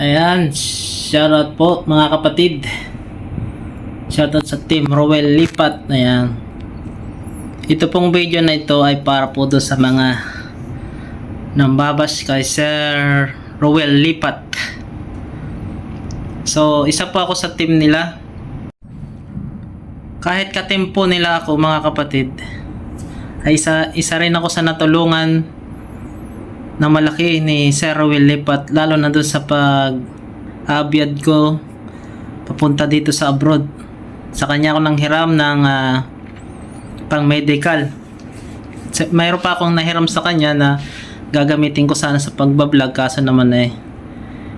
Ayan, shoutout po mga kapatid. Shoutout sa team Rowell Lipat. Ayan. Ito pong video na ito ay para po doon sa mga nambabas kay Sir Rowell Lipat. So, isa po ako sa team nila. Kahit katempo nila ako mga kapatid, ay isa, isa rin ako sa natulungan na malaki ni Sir Will Lipat lalo na doon sa pag abyad ko papunta dito sa abroad. Sa kanya ako nang hiram ng ah, pang medical. Mayroon pa akong nahiram sa kanya na gagamitin ko sana sa pagbablog kaso naman eh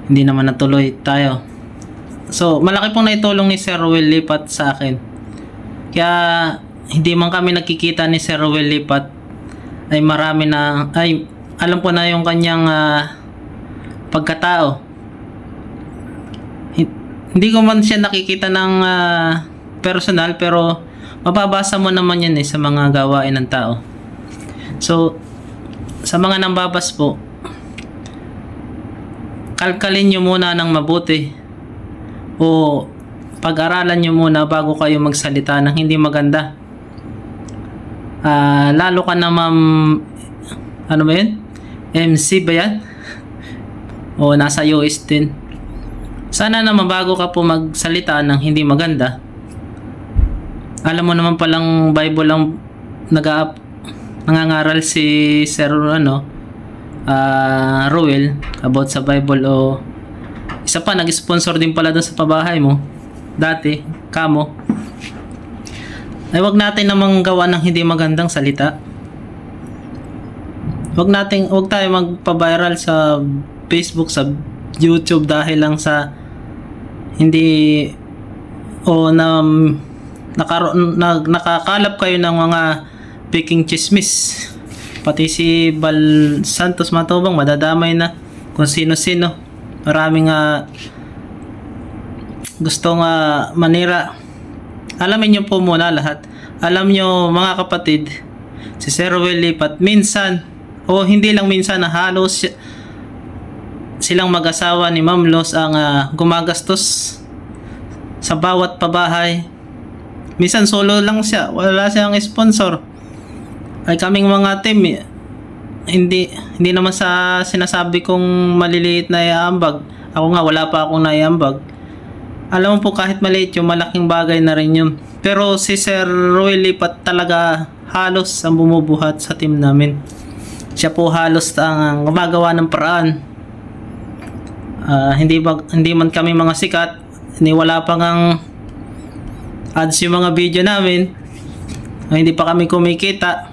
hindi naman natuloy tayo. So malaki pong naitulong ni Sir Will Lipat sa akin. Kaya hindi man kami nakikita ni Sir Will Lipat ay marami na ay alam ko na yung kanyang ah, pagkatao. Hin- Hindi ko man siya nakikita ng ah, personal pero mababasa mo naman yan eh sa mga gawain ng tao. So sa mga nambabas po kalkalin nyo muna ng mabuti o pag-aralan nyo muna bago kayo magsalita ng hindi maganda. Ah, lalo ka na ma'am ano ba yun? MC ba yan? O nasa US din. Sana naman bago ka po magsalita ng hindi maganda. Alam mo naman palang Bible lang nag nangangaral si Sir ano ah Ruel about sa Bible o isa pa nag-sponsor din pala doon sa pabahay mo dati kamo ay wag natin namang gawa ng hindi magandang salita wag nating wag tayo magpa-viral sa Facebook sa YouTube dahil lang sa hindi o na nakaroon na, nakakalap kayo ng mga peking chismis. Pati si Bal Santos Matubang madadamay na kung sino-sino. Maraming nga gusto nga manira. Alamin nyo po muna lahat. Alam nyo mga kapatid si Sir Will Lipat minsan o hindi lang minsan na halos si- silang mag-asawa ni Ma'am Los ang ah, gumagastos sa bawat pabahay. Minsan solo lang siya wala siyang sponsor. Ay kaming mga team eh, hindi hindi naman sa sinasabi kong maliliit na iambag. Ako nga wala pa akong naiambag. Alam mo po kahit maliit yung malaking bagay na rin yun. Pero si Sir Roy Lipat talaga halos ang bumubuhat sa team namin siya po halos ang gumagawa ng paraan. Ah, hindi ba hindi man kami mga sikat hindi wala pa ngang ads yung mga video namin Ah, hindi pa kami kumikita.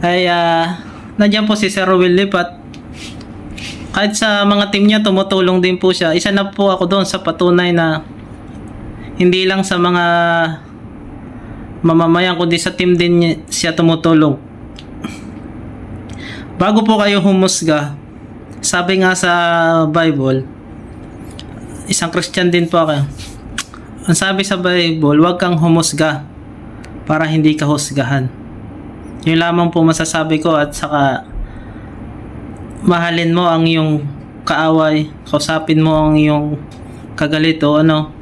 Ay ah, nandiyan po si Sir Will Lipat. Kahit sa mga team niya tumutulong din po siya. Isa na po ako doon sa patunay na hindi lang sa mga mamamayan kundi sa team din siya tumutulong bago po kayo humusga sabi nga sa Bible isang Christian din po ako ang sabi sa Bible huwag kang humusga para hindi ka husgahan yun lamang po masasabi ko at saka mahalin mo ang iyong kaaway, kausapin mo ang iyong kagalito, ano.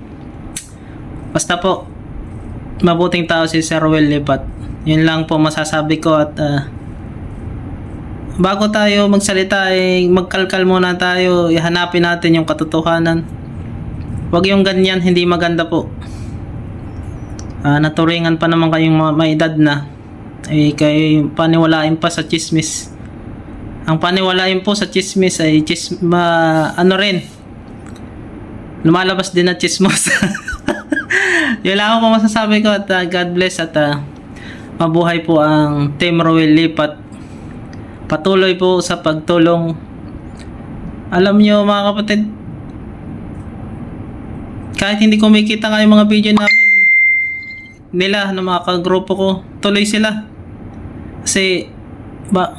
Basta po, mabuting tao si Sir Will Lipat. Yun lang po masasabi ko at ah, bago tayo magsalita ay magkalkal muna tayo, ihanapin natin yung katotohanan. Huwag yung ganyan, hindi maganda po. Ah, naturingan pa naman kayong ma- may edad na. Ay kayo paniwalain pa sa chismis. Ang paniwalain po sa chismis ay chis ma, ano rin. Lumalabas din na chismos. Yun lang ako masasabi ko at ah, God bless at ah, mabuhay po ang Team Roel Lipat. Patuloy po sa pagtulong. Alam nyo mga kapatid, kahit hindi kumikita nga yung mga video namin, nila ng mga kagrupo ko, tuloy sila. Kasi, ba,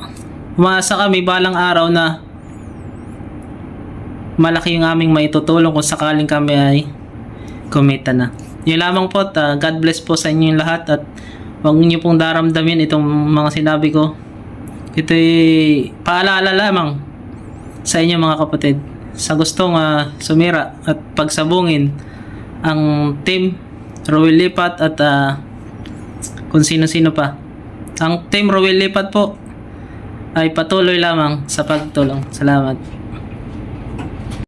umasa kami balang araw na malaki yung aming maitutulong kung sakaling kami ay kumita na. Yun lamang po at ah, God bless po sa inyong lahat at huwag niyo pong daramdamin itong mga sinabi ko. Ito'y paalala lamang sa inyo mga kapatid. sa gustong ah, sumira at pagsabungin ang team Rowel Lipat at ah, kung sino-sino pa. Ang team Rowel Lipat po ay patuloy lamang sa pagtulong. Salamat.